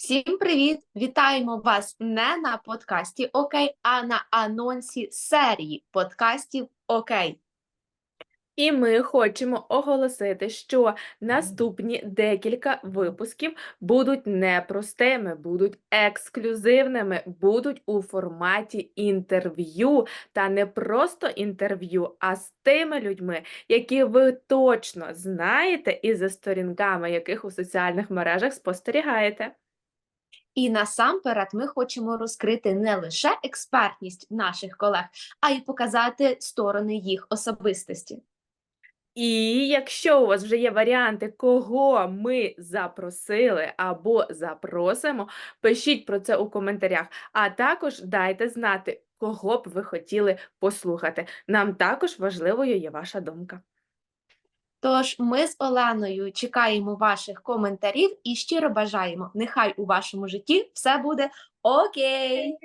Всім привіт! Вітаємо вас не на подкасті Окей, а на анонсі серії подкастів Окей. І ми хочемо оголосити, що наступні декілька випусків будуть непростими, будуть ексклюзивними, будуть у форматі інтерв'ю, та не просто інтерв'ю, а з тими людьми, які ви точно знаєте і за сторінками яких у соціальних мережах спостерігаєте. І насамперед ми хочемо розкрити не лише експертність наших колег, а й показати сторони їх особистості. І якщо у вас вже є варіанти, кого ми запросили або запросимо, пишіть про це у коментарях, а також дайте знати, кого б ви хотіли послухати. Нам також важливою є ваша думка. Тож ми з Оленою чекаємо ваших коментарів і щиро бажаємо, нехай у вашому житті все буде окей!